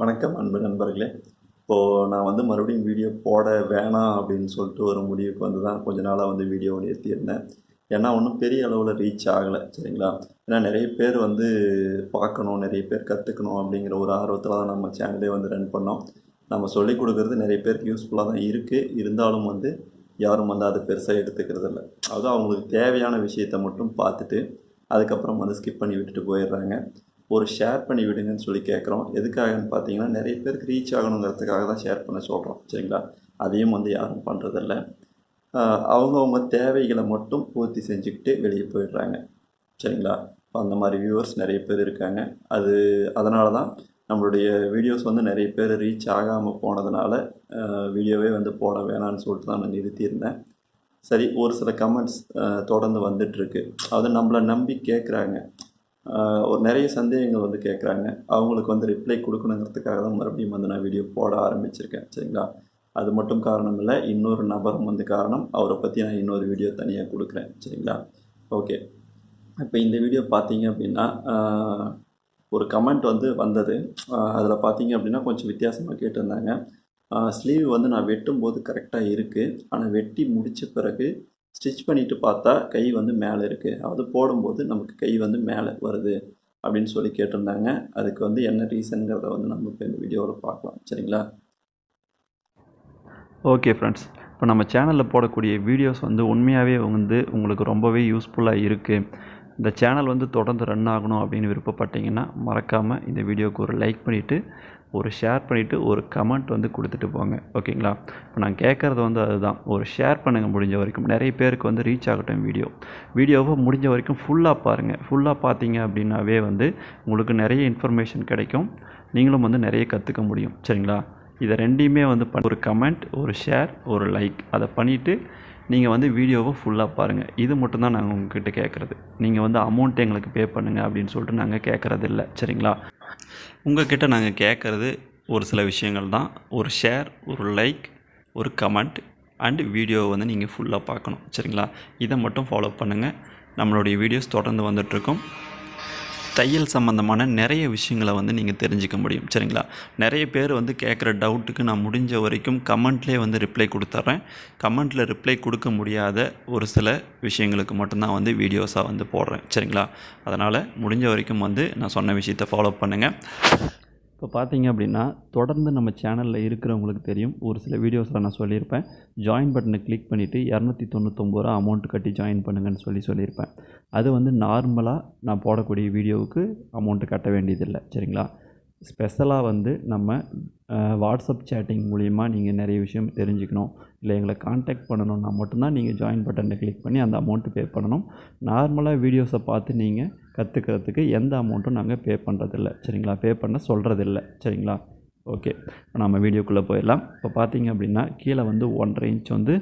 வணக்கம் அன்பு நண்பர்களே. இப்போது நான் வந்து மறுபடியும் வீடியோ போட வேணாம் அப்படின்னு சொல்லிட்டு ஒரு முடிவுக்கு வந்து தான் கொஞ்ச நாளாக வந்து வீடியோ நிறுத்தியிருந்தேன் ஏன்னா ஒன்றும் பெரிய அளவில் ரீச் ஆகலை சரிங்களா? ஏன்னா நிறைய பேர் வந்து பார்க்கணும் நிறைய பேர் கற்றுக்கணும் அப்படிங்கிற ஒரு ஆர்வத்தில் தான் நம்ம சேனலே வந்து ரன் பண்ணோம். நம்ம சொல்லிக் கொடுக்குறது நிறைய பேருக்கு யூஸ்ஃபுல்லாக தான் இருக்குது இருந்தாலும் வந்து யாரும் வந்து அதை பெருசாக எடுத்துக்கிறது இல்லை. அதுவும் அவங்களுக்கு தேவையான விஷயத்தை மட்டும் பார்த்துட்டு அதுக்கப்புறம் வந்து ஸ்கிப் பண்ணி விட்டுட்டு போயிடுறாங்க. ஒரு ஷேர் பண்ணி விடுங்கன்னு சொல்லி கேட்குறோம். எதுக்காகன்னு பார்த்தீங்கன்னா நிறைய பேருக்கு ரீச் ஆகணுங்கிறதுக்காக தான் ஷேர் பண்ண சொல்கிறோம் சரிங்களா? அதையும் வந்து யாரும் பண்ணுறதில்ல அவங்கவுங்க தேவைகளை மட்டும் பூர்த்தி செஞ்சுக்கிட்டு வெளியே போயிடுறாங்க. சரிங்களா? இப்போ அந்த மாதிரி வியூவர்ஸ் நிறைய பேர் இருக்காங்க. அது அதனால தான் நம்மளுடைய வீடியோஸ் வந்து நிறைய பேர் ரீச் ஆகாமல் போனதுனால வீடியோவே வந்து போட வேணாம்னு சொல்லிட்டு தான் நான் நிறுத்தியிருந்தேன். சரி ஒரு சில கமெண்ட்ஸ் தொடர்ந்து வந்துட்டுருக்கு. அது நம்மளை நம்பி கேட்குறாங்க. ஒரு நிறைய சந்தேகங்கள் வந்து கேட்குறாங்க. அவங்களுக்கு வந்து ரிப்ளை கொடுக்கணுங்கிறதுக்காக தான் மறுபடியும் வந்து நான் வீடியோ போட ஆரம்பிச்சிருக்கேன் சரிங்களா? அது மட்டும் காரணம் இல்லை இன்னொரு நபரும் வந்து காரணம். அவரை பற்றி நான் இன்னொரு வீடியோ தனியாக கொடுக்குறேன் சரிங்களா? ஓகே இப்போ இந்த வீடியோ பார்த்தீங்க அப்படின்னா ஒரு கமெண்ட் வந்து வந்தது. அதில் பார்த்தீங்க அப்படின்னா கொஞ்சம் வித்தியாசமாக கேட்டிருந்தாங்க. ஸ்லீவ் வந்து நான் வெட்டும்போது கரெக்டாக இருக்குது ஆனால் வெட்டி முடித்த பிறகு ஸ்டிச் பண்ணிட்டு பார்த்தா கை வந்து மேலே இருக்குது அது போடும்போது நமக்கு கை வந்து மேலே வருது அப்படின்னு சொல்லி கேட்டிருந்தாங்க. அதுக்கு வந்து என்ன ரீசனுங்கிறத வந்து நம்ம இப்போ இந்த வீடியோவில் பார்க்கலாம். சரிங்களா? Okay friends. இப்போ நம்ம சேனலில் போடக்கூடிய வீடியோஸ் வந்து உண்மையாகவே வந்து உங்களுக்கு ரொம்பவே யூஸ்ஃபுல்லாக இருக்குது இந்த சேனல் வந்து தொடர்ந்து ரன் ஆகணும் அப்படின்னு விருப்பப்பட்டீங்கன்னா மறக்காமல் இந்த வீடியோவுக்கு ஒரு லைக் பண்ணிவிட்டு ஒரு ஷேர் பண்ணிவிட்டு ஒரு கமெண்ட் வந்து கொடுத்துட்டு போங்க. ஓகேங்களா இப்போ நான் கேட்குறது வந்து அதுதான். ஒரு ஷேர் பண்ணுங்கள் முடிஞ்ச வரைக்கும். நிறைய பேருக்கு வந்து ரீச் ஆகட்டும் வீடியோ வீடியோவை முடிஞ்ச வரைக்கும் ஃபுல்லாக பாருங்கள் ஃபுல்லாக பார்த்தீங்க அப்படின்னாவே வந்து உங்களுக்கு நிறைய இன்ஃபர்மேஷன் கிடைக்கும். நீங்களும் வந்து நிறைய கற்றுக்க முடியும். சரிங்களா? இதை ரெண்டையுமே வந்து ஒரு கமெண்ட் ஒரு ஷேர் ஒரு லைக் அதை பண்ணிவிட்டு நீங்கள் வந்து வீடியோவை ஃபுல்லாக பாருங்கள் இது மட்டும்தான் நாங்கள் உங்ககிட்ட கேட்குறது நீங்கள் வந்து அமௌண்ட் எங்களுக்கு பே பண்ணுங்கள் அப்படின்னு சொல்லிட்டு நாங்கள் கேட்குறது இல்லை. சரிங்களா? உங்ககிட்ட நாங்கள் கேட்குறது ஒரு சில விஷயங்கள் தான். ஒரு ஷேர் ஒரு லைக் ஒரு கமெண்ட் அண்டு வீடியோவை வந்து நீங்கள் ஃபுல்லாக பார்க்கணும். சரிங்களா? இதை மட்டும் ஃபாலோ பண்ணுங்கள் நம்மளுடைய வீடியோஸ் தொடர்ந்து வந்துட்ருக்கோம் தையல் சம்மந்தமான நிறைய விஷயங்களை வந்து நீங்கள் தெரிஞ்சுக்க முடியும். சரிங்களா? நிறைய பேர் வந்து கேட்குற டவுட்டுக்கு நான் முடிஞ்ச வரைக்கும் கமெண்ட்லேயே வந்து ரிப்ளை கொடுத்துட்றேன். கமெண்ட்டில் ரிப்ளை கொடுக்க முடியாத ஒரு சில விஷயங்களுக்கு மட்டும்தான் வந்து வீடியோஸாக வந்து போடுறேன். சரிங்களா? அதனால் முடிஞ்ச வரைக்கும் வந்து நான் சொன்ன விஷயத்தை ஃபாலோ பண்ணுங்கள் இப்போ பார்த்தீங்க அப்படின்னா தொடர்ந்து நம்ம சேனலில் இருக்கிறவங்களுக்கு தெரியும். ஒரு சில வீடியோஸில் நான் சொல்லியிருப்பேன். ஜாயின் பட்டனை கிளிக் பண்ணிவிட்டு இரநூத்தி தொண்ணூத்தொம்பது ரூபா அமௌண்ட் கட்டி ஜாயின் பண்ணுங்கன்னு சொல்லி சொல்லியிருப்பேன். அது வந்து நார்மலாக நான் போடக்கூடிய வீடியோவுக்கு அமௌண்ட்டு கட்ட வேண்டியதில்லை. சரிங்களா? ஸ்பெஷலாக வந்து நம்ம வாட்ஸ்அப் சேட்டிங் மூலிமா நீங்கள் நிறைய விஷயம் தெரிஞ்சுக்கணும். இல்லை எங்களை காண்டாக்ட் பண்ணணும்னா மட்டும்தான் நீங்கள் ஜாயின் பட்டனை கிளிக் பண்ணி அந்த அமௌண்ட்டு பே பண்ணணும். நார்மலாக வீடியோஸை பார்த்து நீங்கள் கற்றுக்கிறதுக்கு எந்த அமௌண்ட்டும் நாங்கள் பே பண்ணுறதில்ல சரிங்களா? பே பண்ண சொல்கிறதில்ல சரிங்களா? ஓகே இப்போ நம்ம வீடியோக்குள்ளே போயிடலாம். இப்போ பார்த்தீங்க அப்படின்னா கீழே வந்து ஒன்றரை இன்ச் வந்து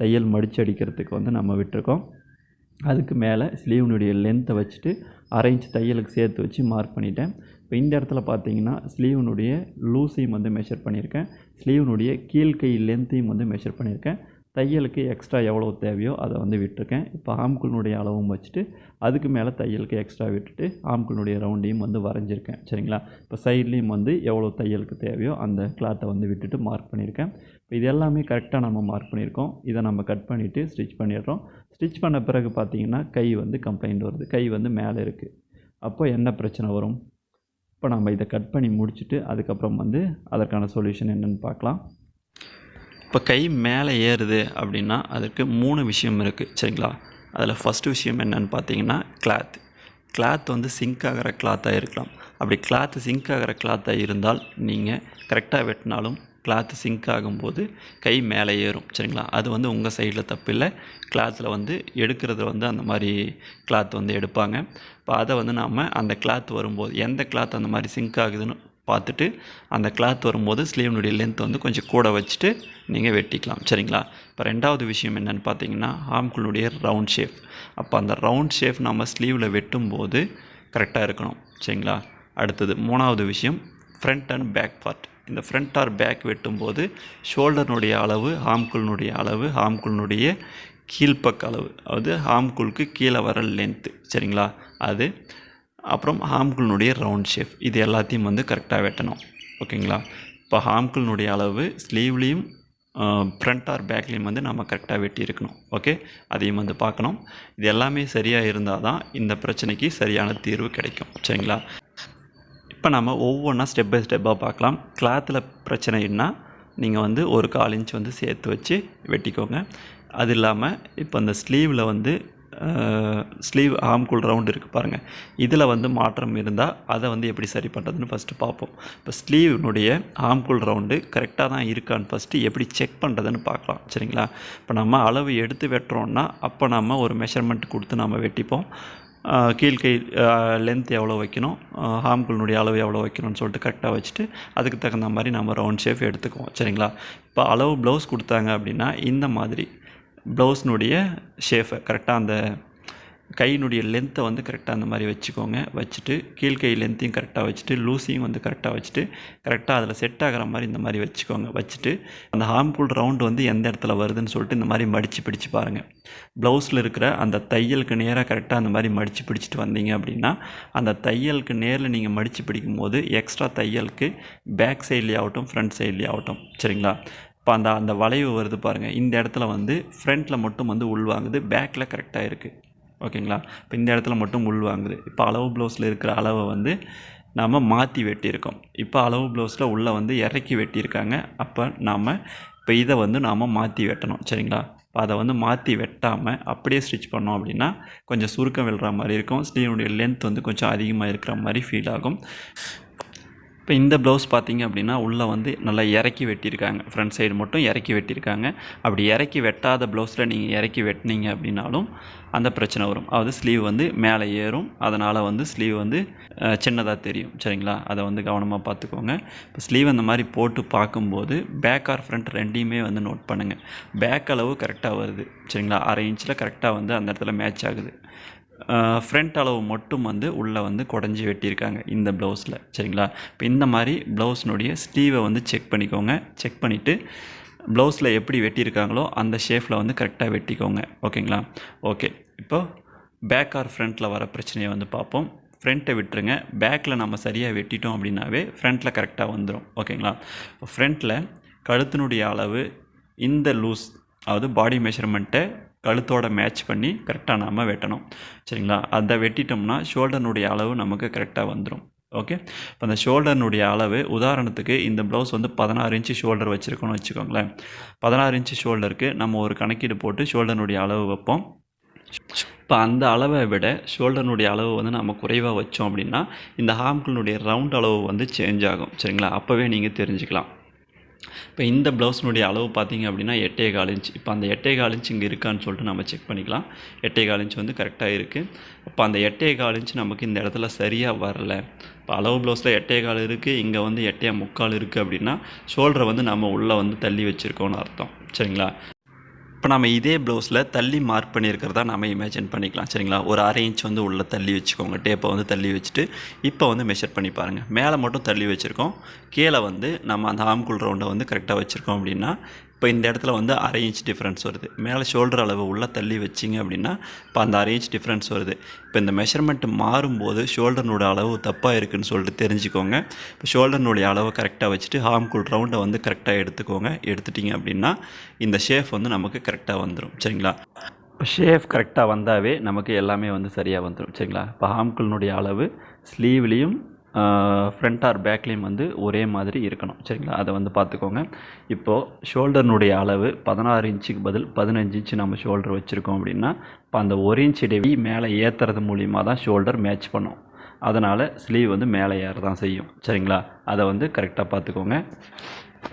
தையல் மடித்து அடிக்கிறதுக்கு வந்து நம்ம விட்டுருக்கோம். அதுக்கு மேலே ஸ்லீவனுடைய லென்த்தை வச்சுட்டு அரை இன்ச் தையலுக்கு சேர்த்து வச்சு மார்க் பண்ணிட்டேன். இப்போ இந்த இடத்துல பார்த்தீங்கன்னா ஸ்லீவனுடைய லூஸையும் வந்து மெஷர் பண்ணியிருக்கேன். ஸ்லீவனுடைய கீழ்கை லென்த்தையும் வந்து மெஷர் பண்ணியிருக்கேன். தையலுக்கு எக்ஸ்ட்ரா எவ்வளோ தேவையோ அதை வந்து விட்டுருக்கேன். இப்போ ஆம்குளினுடைய அளவும் வச்சுட்டு அதுக்கு மேலே தையலுக்கு எக்ஸ்ட்ரா விட்டுட்டு ஆம்குளினுடைய ரவுண்டையும் வந்து வரைஞ்சிருக்கேன். சரிங்களா? இப்போ சைட்லேயும் வந்து எவ்வளோ தையலுக்கு தேவையோ அந்த கிளாத்தை வந்து விட்டுட்டு மார்க் பண்ணியிருக்கேன். இப்போ இது எல்லாமே கரெக்டாக நம்ம மார்க் பண்ணியிருக்கோம். இதை நம்ம கட் பண்ணிவிட்டு ஸ்டிச் பண்ணிடுறோம். ஸ்டிச் பண்ண பிறகு பார்த்தீங்கன்னா கை வந்து கம்ப்ளைண்ட் வருது. கை வந்து மேலே இருக்குது அப்போ என்ன பிரச்சனை வரும்? இப்போ நம்ம இதை கட் பண்ணி முடிச்சுட்டு அதுக்கப்புறம் வந்து அதற்கான சொல்யூஷன் என்னென்னு பார்க்கலாம். இப்போ கை மேலே ஏறுது அப்படின்னா அதுக்கு மூணு விஷயம் இருக்குது சரிங்களா? அதில் ஃபஸ்ட்டு விஷயம் என்னன்னு பார்த்தீங்கன்னா கிளாத் கிளாத் வந்து சிங்க் ஆகிற கிளாத்தாக இருக்கலாம். அப்படி கிளாத்து சிங்க் ஆகிற கிளாத்தாக இருந்தால் நீங்கள் கரெக்டாக வெட்டினாலும் கிளாத்து சிங்க் ஆகும்போது கை மேலே ஏறும். சரிங்களா? அது வந்து உங்கள் சைடில் தப்பு இல்லை. கிளாத்தில் வந்து எடுக்கிறது வந்து அந்த மாதிரி கிளாத் வந்து எடுப்பாங்க. இப்போ அதை வந்து நாம் அந்த கிளாத் வரும்போது எந்த கிளாத் அந்த மாதிரி சிங்க் ஆகுதுன்னு பார்த்துட்டு அந்த கிளாத் வரும்போது ஸ்லீவனுடைய லென்த் வந்து கொஞ்சம் கூட வச்சுட்டு நீங்கள் வெட்டிக்கலாம். சரிங்களா? இப்போ ரெண்டாவது விஷயம் என்னென்னு பார்த்தீங்கன்னா ஆம்குளுடைய ரவுண்ட் ஷேப் அப்போ அந்த ரவுண்ட் ஷேப் நம்ம ஸ்லீவில் வெட்டும்போது கரெக்டாக இருக்கணும். சரிங்களா? அடுத்தது மூணாவது விஷயம் ஃப்ரண்ட் அண்ட் பேக் பார்ட் இந்த ஃப்ரண்ட் ஆர் பேக் வெட்டும்போது ஷோல்டர்னுடைய அளவு ஆம்குள்னுடைய அளவு ஆம்குள்னுடைய கீழ்ப்பக்க அளவு. அதாவது ஆம்குளுக்கு கீழே வர லென்த்து சரிங்களா? அது அப்புறம் ஆம்குள்னுடைய ரவுண்ட் ஷேப் இது எல்லாத்தையும் வந்து கரெக்டாக வெட்டணும். ஓகேங்களா? இப்போ ஹாம்குள்னுடைய அளவு ஸ்லீவ்லேயும் ஃப்ரண்ட் ஆர் பேக்லேயும் வந்து நம்ம கரெக்டாக வெட்டி இருக்கணும். ஓகே? அதையும் வந்து பார்க்கணும். இது எல்லாமே சரியாக இருந்தால் தான் இந்த பிரச்சனைக்கு சரியான தீர்வு கிடைக்கும். சரிங்களா? இப்போ நம்ம ஒவ்வொன்றா ஸ்டெப் பை ஸ்டெப்பாக பார்க்கலாம். கிளாத்தில் பிரச்சனைன்னா நீங்கள் வந்து ஒரு கால் இன்ச் வந்து சேர்த்து வச்சு வெட்டிக்கோங்க. அது இல்லாமல் இப்போ அந்த ஸ்லீவில் வந்து ஸ்லீவ் ஆம்குள் ரவுண்ட் இருக்குது பாருங்கள் இதில் வந்து மாற்றம் இருந்தால் அதை வந்து எப்படி சரி பண்ணுறதுன்னு ஃபஸ்ட்டு பார்ப்போம். இப்போ ஸ்லீவ்னுடைய ஆம்குள் ரவுண்டு கரெக்டாக தான் இருக்கான்னு ஃபஸ்ட்டு எப்படி செக் பண்ணுறதுன்னு பார்க்கலாம். சரிங்களா? இப்போ நம்ம அளவு எடுத்து வெட்டுறோன்னா அப்போ நம்ம ஒரு மெஷர்மெண்ட் கொடுத்து நம்ம வெட்டிப்போம். கீழ்கை லென்த் எவ்வளோ வைக்கணும்? ஹாம்குள்னுடைய அளவு எவ்வளோ வைக்கணும்னு சொல்லிட்டு கரெக்டாக வச்சுட்டு அதுக்கு தகுந்த மாதிரி நம்ம ரவுண்ட் ஷேப் எடுத்துக்குவோம். சரிங்களா? இப்போ அளவு ப்ளவுஸ் கொடுத்தாங்க அப்படின்னா இந்த மாதிரி ப்ளவுஸ்னுடைய ஷேஃபை கரெக்டாக அந்த கையினுடைய லென்த்தை வந்து கரெக்டாக அந்த மாதிரி வச்சுக்கோங்க. வச்சுட்டு கீழ்கை லென்த்தையும் கரெக்டாக வச்சுட்டு லூஸையும் வந்து கரெக்டாக வச்சுட்டு கரெக்டாக அதில் செட் ஆகிற மாதிரி இந்த மாதிரி வச்சுக்கோங்க. வச்சுட்டு அந்த ஹார்ம்ஃபுல் ரவுண்டு வந்து எந்த இடத்துல வருதுன்னு சொல்லிட்டு இந்த மாதிரி மடித்து பிடிச்சு பாருங்கள் ப்ளவுஸில் இருக்கிற அந்த தையலுக்கு நேராக கரெக்டாக அந்த மாதிரி மடித்து பிடிச்சிட்டு வந்தீங்க அப்படின்னா அந்த தையலுக்கு நேரில் நீங்கள் மடித்து பிடிக்கும் போது எக்ஸ்ட்ரா தையலுக்கு பேக் சைட்லேயே ஆகட்டும் ஃப்ரண்ட் சைட்லேயே ஆகட்டும் சரிங்களா? இப்போ அந்த அந்த வளைவு வருது பாருங்கள் இந்த இடத்துல வந்து ஃப்ரண்ட்டில் மட்டும் வந்து உள்வாங்குது பேக்கில் கரெக்டாக இருக்குது ஓகேங்களா? இப்போ இந்த இடத்துல மட்டும் உள் வாங்குது. இப்போ அளவு ப்ளவுஸில் இருக்கிற அளவை வந்து நாம் மாற்றி வெட்டியிருக்கோம். இப்போ அளவு ப்ளவுஸில் உள்ளே வந்து இறக்கி வெட்டியிருக்காங்க. அப்போ நாம் இப்போ இதை வந்து நாம் மாற்றி வெட்டணும். சரிங்களா? இப்போ அதை வந்து மாற்றி வெட்டாமல் அப்படியே ஸ்டிச் பண்ணோம் அப்படின்னா கொஞ்சம் சுருக்கம் விழுற மாதிரி இருக்கும். ஸ்லீவனுடைய லென்த் வந்து கொஞ்சம் அதிகமாக இருக்கிற மாதிரி ஃபீல் ஆகும். இப்போ இந்த ப்ளவுஸ் பார்த்தீங்க அப்படின்னா உள்ளே வந்து நல்லா இறக்கி வெட்டியிருக்காங்க. ஃப்ரண்ட் சைடு மட்டும் இறக்கி வெட்டியிருக்காங்க. அப்படி இறக்கி வெட்டாத ப்ளவுஸில் நீங்கள் இறக்கி வெட்டினீங்க அப்படின்னாலும் அந்த பிரச்சனை வரும். அதாவது ஸ்லீவ் வந்து மேலே ஏறும். அதனால் வந்து ஸ்லீவ் வந்து சின்னதாக தெரியும். சரிங்களா? அதை வந்து கவனமாக பார்த்துக்கோங்க. இப்போ ஸ்லீவ் அந்த மாதிரி போட்டு பார்க்கும்போது பேக் ஆர் ஃப்ரண்ட் ரெண்டையுமே வந்து நோட் பண்ணுங்கள் பேக் அளவு கரெக்டாக வருது. சரிங்களா? அரை இன்ச்சில் கரெக்டாக வந்து அந்த இடத்துல மேட்ச் ஆகுது. ஃப்ரண்ட் அளவு மட்டும் வந்து உள்ளே வந்து குடஞ்சி வெட்டியிருக்காங்க இந்த ப்ளவுஸில் சரிங்களா? இப்போ இந்த மாதிரி ப்ளவுஸ்னுடைய ஸ்லீவை வந்து செக் பண்ணிக்கோங்க. செக் பண்ணிவிட்டு ப்ளவுஸில் எப்படி வெட்டியிருக்காங்களோ அந்த ஷேஃபில் வந்து கரெக்டாக வெட்டிக்கோங்க. ஓகேங்களா? ஓகே. இப்போ பேக் ஆர் ஃப்ரண்ட்டில் வர பிரச்சனையை வந்து பார்ப்போம். ஃப்ரண்ட்டை விட்டுருங்க. பேக்கில் நம்ம சரியாக வெட்டிட்டோம் அப்படின்னாவே ஃப்ரண்ட்டில் கரெக்டாக வந்துடும் ஓகேங்களா? இப்போ ஃப்ரண்ட்டில் கழுத்தினுடைய அளவு இந்த லூஸ் அதாவது பாடி மெஷர்மெண்ட்டை கழுத்தோட மேட்ச் பண்ணி கரெக்டாக நாம் வெட்டணும். சரிங்களா? அதை வெட்டிட்டோம்னா ஷோல்டர்னுடைய அளவு நமக்கு கரெக்டாக வந்துடும் ஓகே இப்போ அந்த ஷோல்டர்னுடைய அளவு உதாரணத்துக்கு இந்த ப்ளவுஸ் வந்து பதினாறு இன்ச்சு ஷோல்டர் வச்சுருக்கோன்னு வச்சுக்கோங்களேன். பதினாறு இன்ச்சு ஷோல்டருக்கு நம்ம ஒரு கணக்கீடு போட்டு ஷோல்டர்னுடைய அளவு வைப்போம். இப்போ அந்த அளவை விட ஷோல்டர்னுடைய அளவு வந்து நம்ம குறைவாக வச்சோம் அப்படின்னா இந்த ஹாம்குள்னுடைய ரவுண்ட் அளவு வந்து சேஞ்ச் ஆகும். சரிங்களா? அப்போவே நீங்கள் தெரிஞ்சுக்கலாம். இப்போ இந்த ப்ளவுஸினுடைய அளவு பார்த்திங்க அப்படின்னா எட்டே கால் இன்ச். இப்போ அந்த எட்டே கால் இன்ச் இங்கே இருக்கான்னு சொல்லிட்டு நம்ம செக் பண்ணிக்கலாம். எட்டே கால் இன்ச் வந்து கரெக்டாக இருக்குது இப்போ அந்த எட்டே கால் இன்ச் நமக்கு இந்த இடத்துல சரியாக வரல. இப்போ அளவு ப்ளவுஸில் எட்டே கால் இருக்குது இங்கே வந்து எட்டே முக்கால் இருக்குது அப்படின்னா ஷோல்டரை வந்து நம்ம உள்ளே வந்து தள்ளி வச்சுருக்கோன்னு அர்த்தம். சரிங்களா? இப்போ நம்ம இதே ப்ளவுஸில் தள்ளி மார்க் பண்ணியிருக்கிறதா நம்ம இமேஜின் பண்ணிக்கலாம் சரிங்களா? ஒரு அரை இன்ச் வந்து உள்ளே தள்ளி வச்சுக்கோங்க. டேப்பை வந்து தள்ளி வச்சுட்டு இப்போ வந்து மெஷர் பண்ணி பாருங்கள் மேலே மட்டும் தள்ளி வச்சுருக்கோம். கீழே வந்து நம்ம அந்த ஆம்குள் ரவுண்டை வந்து கரெக்டாக வச்சுருக்கோம் அப்படின்னா இப்போ இந்த இடத்துல வந்து அரை இன்ச் டிஃப்ரென்ஸ் வருது. மேலே ஷோல்டர் அளவு உள்ளே தள்ளி வச்சிங்க அப்படின்னா இப்போ அந்த அரை இன்ச் டிஃப்ரென்ஸ் வருது. இப்போ இந்த மெஷர்மெண்ட் மாறும்போது ஷோல்டர்னோட அளவு தப்பாக இருக்குன்னு சொல்லிட்டு தெரிஞ்சுக்கோங்க. இப்போ ஷோல்டர்னுடைய அளவை கரெக்டாக வச்சுட்டு ஹார்ம்குள் ரவுண்டை வந்து கரெக்டாக எடுத்துக்கோங்க. எடுத்துட்டிங்க அப்படின்னா இந்த ஷேஃப் வந்து நமக்கு கரெக்டாக வந்துடும் சரிங்களா? இப்போ ஷேஃப் கரெக்டாக வந்தாவே நமக்கு எல்லாமே வந்து சரியாக வந்துடும் சரிங்களா? இப்போ ஹாம்குள்னுடைய அளவு ஸ்லீவ்லேயும் ஃப்ரண்ட் ஆர் பேக்லேயும் வந்து ஒரே மாதிரி இருக்கணும். சரிங்களா? அதை வந்து பார்த்துக்கோங்க. இப்போது ஷோல்டர்னுடைய அளவு பதினாறு இன்ச்சுக்கு பதில் பதினஞ்சு இன்ச்சு நம்ம ஷோல்டர் வச்சுருக்கோம் அப்படின்னா இப்போ அந்த ஒரு இன்ச் இடைவெளி மேலே ஏற்றுறது மூலியமாக தான் ஷோல்டர் மேட்ச் பண்ணும். அதனால் ஸ்லீவ் வந்து மேலே ஏற தான் செய்யும். சரிங்களா? அதை வந்து கரெக்டாக பார்த்துக்கோங்க.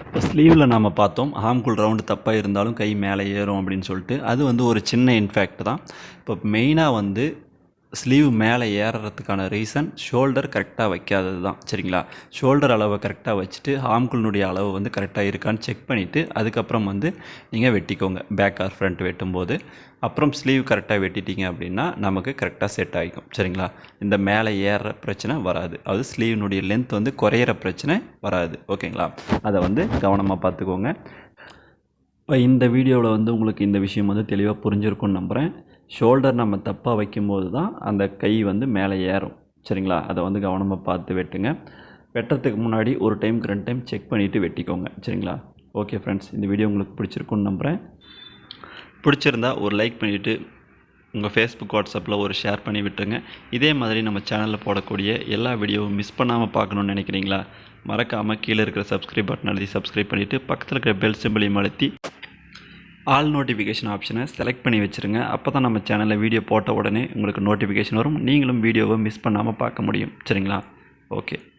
இப்போ ஸ்லீவில் நம்ம பார்த்தோம். ஹாம்குல் ரவுண்டு தப்பாக இருந்தாலும் கை மேலே ஏறும் அப்படின்னு சொல்லிட்டு. அது வந்து ஒரு சின்ன இன்ஃபேக்ட் தான். இப்போ மெயினாக வந்து ஸ்லீவ் மேலே ஏறுறதுக்கான ரீசன் ஷோல்டர் கரெக்டாக வைக்காதது தான். சரிங்களா? ஷோல்டர் அளவை கரெக்டாக வச்சுட்டு ஆம்குளினுடைய அளவு வந்து கரெக்டாக இருக்கான்னு செக் பண்ணிவிட்டு அதுக்கப்புறம் வந்து நீங்கள் வெட்டிக்கோங்க. பேக் ஆர் ஃப்ரண்ட் வெட்டும்போது. அப்புறம் ஸ்லீவ் கரெக்டாக வெட்டிட்டீங்க அப்படின்னா நமக்கு கரெக்டாக செட் ஆகிக்கும். சரிங்களா? இந்த மேலே ஏறுற பிரச்சனை வராது. அது ஸ்லீவினுடைய லென்த் வந்து குறையிற பிரச்சனை வராது. ஓகேங்களா? அதை வந்து கவனமாக பார்த்துக்கோங்க. இப்போ இந்த வீடியோவில் வந்து உங்களுக்கு இந்த விஷயம் வந்து தெளிவாக புரிஞ்சிருக்கும்னு நம்புகிறேன் ஷோல்டர் நம்ம தப்பாக வைக்கும்போது தான் அந்த கை வந்து மேலே ஏறும். சரிங்களா? அதை வந்து கவனமாக பார்த்து வெட்டுங்க. வெட்டுறதுக்கு முன்னாடி ஒரு டைமுக்கு ரெண்டு டைம் செக் பண்ணிவிட்டு வெட்டிக்கோங்க. சரிங்களா? ஓகே ஃப்ரெண்ட்ஸ் இந்த வீடியோ உங்களுக்கு பிடிச்சிருக்குன்னு நம்புகிறேன் பிடிச்சிருந்தா ஒரு லைக் பண்ணிவிட்டு உங்கள் ஃபேஸ்புக் வாட்ஸ்அப்பில் ஒரு ஷேர் பண்ணி விட்டுருங்க. இதே மாதிரி நம்ம சேனலில் போடக்கூடிய எல்லா வீடியோவும் மிஸ் பண்ணாமல் பார்க்கணுன்னு நினைக்கிறீங்களா? மறக்காமல் கீழே இருக்கிற சப்ஸ்கிரைப் பட்டன் அழுத்தி சப்ஸ்கிரைப் பண்ணிவிட்டு பக்கத்தில் இருக்கிற பெல் சிம்பிளையும் அழுத்தி ஆல் நோட்டிஃபிகேஷன் ஆப்ஷனை செலக்ட் பண்ணி வச்சுருங்க. அப்போ தான் நம்ம சேனலில் வீடியோ போட்ட உடனே உங்களுக்கு நோட்டிஃபிகேஷன் வரும். நீங்களும் வீடியோவை மிஸ் பண்ணாமல் பார்க்க முடியும். சரிங்களா? ஓகே